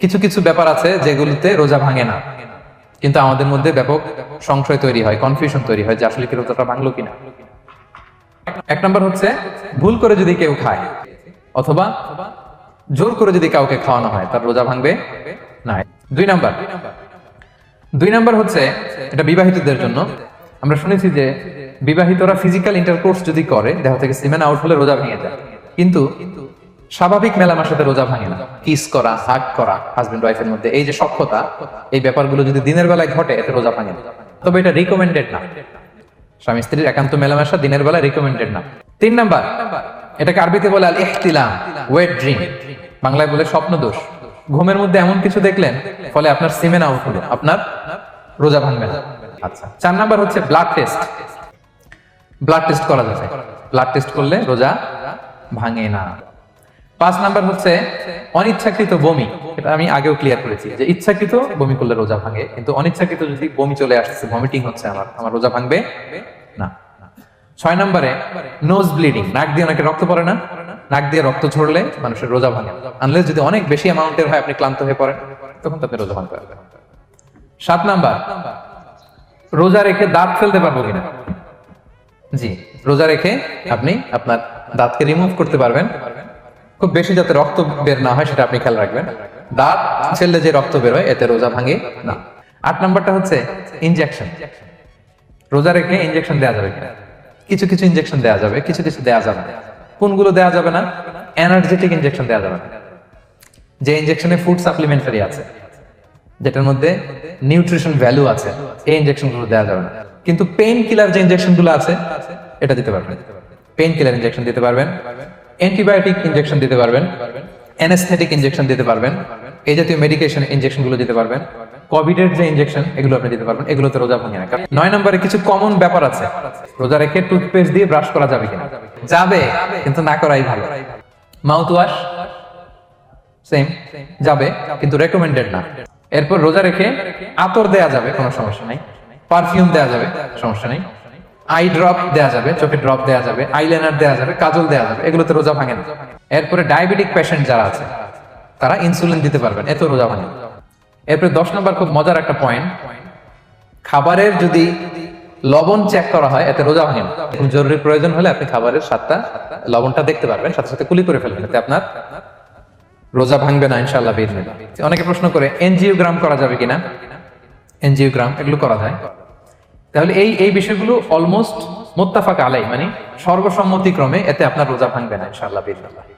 কিছু কিছু ব্যাপার আছে যেগুলিতে রোজা ভাঙে না। কিন্তু আমাদের মধ্যে ব্যাপক সংশয় তৈরি হয় কনফিউশন তৈরি হয় যে আসলে কি রোজাটা ভাঙলো কিনা। এক নম্বর হচ্ছে, ভুল করে যদি কেউ খায়, অথবা জোর করে যদি কাউকে খাওয়ানো হয়, তার রোজা ভাঙবে না। দুই নাম্বার দুই নাম্বার হচ্ছে, এটা বিবাহিতদের জন্য। আমরা শুনেছি যে বিবাহিতরা ফিজিক্যাল ইন্টারকোর্স যদি করে, দেহ থেকে সিমেন আউট হলে রোজা ভেঙে যায়। কিন্তু স্বাভাবিক মেলামের সাথে রোজা ভাঙে না। কিস করা, হাগ করা হাজবেন্ড ওয়াইফের মধ্যে এই যে সক্ষতা এই ব্যাপারগুলো যদি দিনের বেলায় ঘটে, এতে রোজা ভাঙে না। তবে এটা রিকমেন্ডেড না। স্বামী স্ত্রীর একান্ত মেলামেশা দিনের বেলা রিকমেন্ডেড না। তিন নাম্বার, এটাকে আরবিতে বলে আল ইহতিলাম ওয়েট ড্রিম বাংলায় বলে স্বপ্ন দোষ ঘুমের মধ্যে এমন কিছু দেখলেন, ফলে আপনার সিমেন আউট হলো, আপনার রোজা ভাঙবে না। আচ্ছা চার নাম্বার হচ্ছে ব্লাড টেস্ট ব্লাড টেস্ট করা যাবে ব্লাড টেস্ট করলে রোজা ভাঙে না। পাঁচ নাম্বার হচ্ছে অনিচ্ছাকৃত বমি। এটা আমি আগেও ক্লিয়ার করেছি যে ইচ্ছাকৃত বমি করলে রোজা ভাঙে, কিন্তু অনিচ্ছাকৃত যদি বমি চলে আসছে ভমিটিং হচ্ছে আমার আমার রোজা ভাঙবে না। ছয় নম্বরে নোজ ব্লিডিং নাক দিয়ে অনেকে রক্ত পড়ে না। নাক দিয়ে রক্ত ঝরলে মানুষের রোজা ভাঙে আনলে যদি অনেক বেশি অ্যামাউন্টের হয়, আপনি ক্লান্ত হয়ে পড়েন, তখন তো আপনি রোজা ভাঙতে পারবেন। সাত নাম্বার, রোজা রেখে দাঁত ফেলতে পারব কিনা? জি, রোজা রেখে আপনি আপনার দাঁতকে রিমুভ করতে পারবেন। খুব বেশি যাতে রক্ত বের না হয় সেটা আপনি খেয়াল রাখবেন। দাঁত ছেলে যে রক্ত বের হয় এতে রোজা ভাঙে না। আট নাম্বারটা হচ্ছে ইনজেকশন রোজা রেখে ইনজেকশন দেওয়া যাবে কিনা? কিছু কিছু ইনজেকশন দেওয়া যাবে, কিছু কিছু দেওয়া যাবে না। কোনগুলো দেওয়া যাবে না? এনার্জেটিক ইনজেকশন দেওয়া যাবে না। যে ইনজেকশনে ফুড সাপ্লিমেন্টারি আছে, যেটার মধ্যে নিউট্রিশন ভ্যালু আছে, এই ইনজেকশনগুলো দেওয়া যাবে না। কিন্তু পেইন কিলার যে ইনজেকশনগুলো আছে, এটা দিতে পারবেন। পেইন কিলার ইনজেকশন দিতে পারবেন অ্যান্টিবায়োটিক ইনজেকশন দিতে পারবেন অ্যানেস্থেটিক ইনজেকশন দিতে পারবেন, এই জাতীয় মেডিকেশন ইনজেকশনগুলো দিতে পারবেন কোভিড এর যে ইনজেকশন এগুলো আপনি দিতে পারবেন, এগুলোতে রোজা ভাঙে না। নয় নম্বরে কিছু কমন ব্যাপার আছে। রোজা রেখে টুথপেস্ট দিয়ে ব্রাশ করা যাবে কিনা? যাবে, কিন্তু না করাই ভালো। মাউথ ওয়াশ সেম যাবে, কিন্তু রেকমেন্ডেড না। এরপর রোজা রেখে আতর দেয়া যাবে, কোনো সমস্যা নাই। পারফিউম দেয়া যাবে, সমস্যা নেই। আই ড্রপ দেয়া যাবে, চোখে ড্রপ দেয়া যাবে আইলাইনার দেয়া যাবে, কাজল দেয়া যাবে, এগুলোতে রোজা ভাঙে না। এরপরে ডায়াবেটিক পেশেন্ট যারা আছে, তারা ইনসুলিন দিতে পারবেন, এত রোজা ভাঙে এরপরে দশ নম্বর খুব মজার একটা পয়েন্ট খাবারের যদি লবণ চেক করা হয়, এতে রোজা ভাঙে না। জরুরি প্রয়োজন হলে আপনি খাবারের স্বাদটা, লবণটা দেখতে পারবেন, সাথে সাথে কুলি করে ফেলবেন, এতে আপনার রোজা ভাঙবে না ইনশাল্লাহ বিদিনিল্লাহ অনেকে প্রশ্ন করে, এনজিওগ্রাম করা যাবে কিনা? এনজিওগ্রাম, এগুলো করা যায়। তাহলে এই এই বিষয়গুলো অলমোস্ট মোত্তাফাক আলাই মানে সর্বসম্মতিক্রমে এতে আপনার রোজা ভাঙবে না, ইনশাআল্লাহ বিদিনিল্লাহ